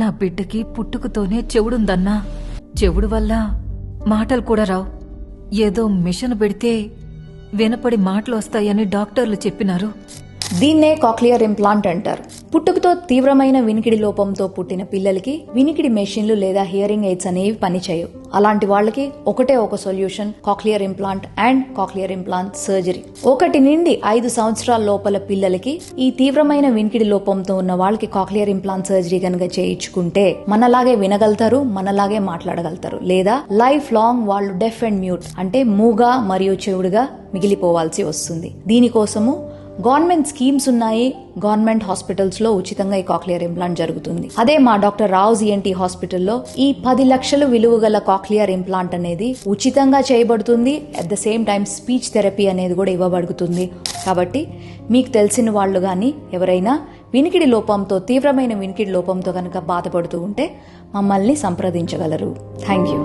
నా బిడ్డకి పుట్టుకతోనే చెవుడుందన్నా. చెవుడు వల్ల మాటలు కూడా రావు. ఏదో మిషన్ పెడితే వినపడి మాటలు వస్తాయని డాక్టర్లు చెప్పినారు. దీన్నే కాక్లియర్ ఇంప్లాంట్ అంటారు. పుట్టుకతో తీవ్రమైన వినికిడి లోపంతో పుట్టిన పిల్లలకి వినికిడి మెషిన్లు లేదా హియరింగ్ ఎయిడ్స్ అనేవి పనిచేయవు. అలాంటి వాళ్ళకి ఒకటే ఒక solution cochlear implant and cochlear implant surgery. ఒకటి నుండి ఐదు సంవత్సరాల లోపల పిల్లలకి ఈ తీవ్రమైన వినికిడి లోపంతో ఉన్న వాళ్ళకి కాక్లియర్ ఇంప్లాంట్ సర్జరీ కనుక చేయించుకుంటే మనలాగే వినగలుగుతారు మనలాగే మాట్లాడగలుగుతారు. లేదా లైఫ్ లాంగ్ వాళ్ళు డెఫ్ అండ్ మ్యూట్ అంటే మూగా మరియు చెవుడుగా మిగిలిపోవాల్సి వస్తుంది. దీనికోసము గవర్నమెంట్ స్కీమ్స్ ఉన్నాయి. గవర్నమెంట్ హాస్పిటల్స్లో ఉచితంగా ఈ కాక్లియర్ ఇంప్లాంట్ జరుగుతుంది. అదే మా డాక్టర్ రావుజ్ ఈఎన్టీ హాస్పిటల్లో ఈ పది లక్షలు విలువ గల కాక్లియర్ ఇంప్లాంట్ అనేది ఉచితంగా చేయబడుతుంది. At the same time speech therapy అనేది కూడా ఇవ్వబడుతుంది. కాబట్టి మీకు తెలిసిన వాళ్ళు కానీ ఎవరైనా వినికిడి లోపంతో తీవ్రమైన వినికిడి లోపంతో కనుక బాధపడుతూ ఉంటే మమ్మల్ని సంప్రదించగలరు. Thank you